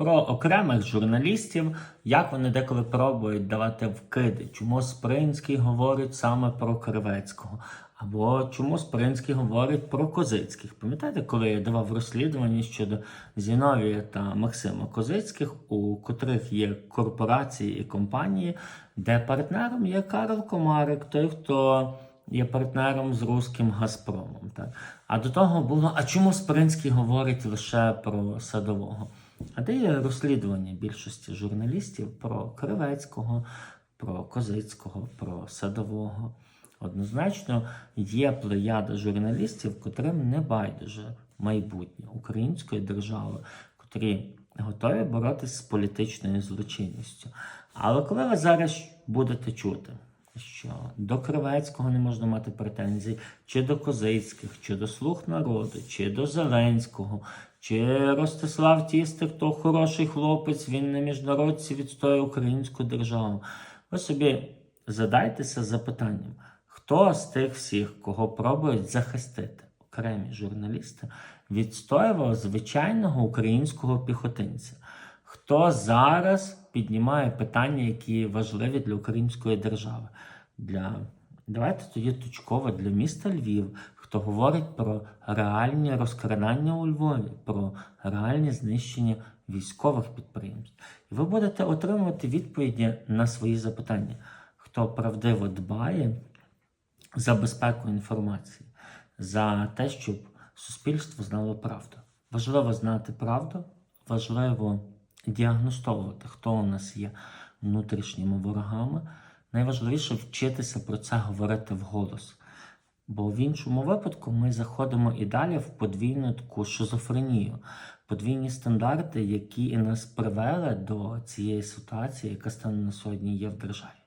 про окремих журналістів, як вони деколи пробують давати вкиди, чому Спринський говорить саме про Кривецького, або чому Спринський говорить про Козицьких. Пам'ятаєте, коли я давав розслідування щодо Зіновія та Максима Козицьких, у котрих є корпорації і компанії, де партнером є Карл Комарик, той, хто є партнером з руським Газпромом. Так? А до того було, а чому Спринський говорить лише про садового? А де є розслідування більшості журналістів про Кривецького, про Козицького, про Садового? Однозначно є плеяда журналістів, котрим не байдуже майбутнє української держави, котрі готові боротися з політичною злочинністю. Але коли ви зараз будете чути, що до Кривецького не можна мати претензій, чи до Козицьких, чи до Слуг народу, чи до Зеленського, чи Ростислав Тістик, то хороший хлопець, він на міжнародці відстоює українську державу. Ви собі задайтеся запитанням, хто з тих всіх, кого пробують захистити окремі журналісти, відстоював звичайного українського піхотинця? Хто зараз піднімає питання, які важливі для української держави? Для давайте тоді точково для міста Львів, хто говорить про реальні розкрадання у Львові, про реальні знищення військових підприємств. І ви будете отримувати відповіді на свої запитання, хто правдиво дбає за безпеку інформації, за те, щоб суспільство знало правду. Важливо знати правду, важливо діагностовувати, хто у нас є внутрішніми ворогами. Найважливіше вчитися про це говорити вголос. Бо в іншому випадку ми заходимо і далі в подвійну таку шизофренію, подвійні стандарти, які і нас привели до цієї ситуації, яка стане на сьогодні є в державі.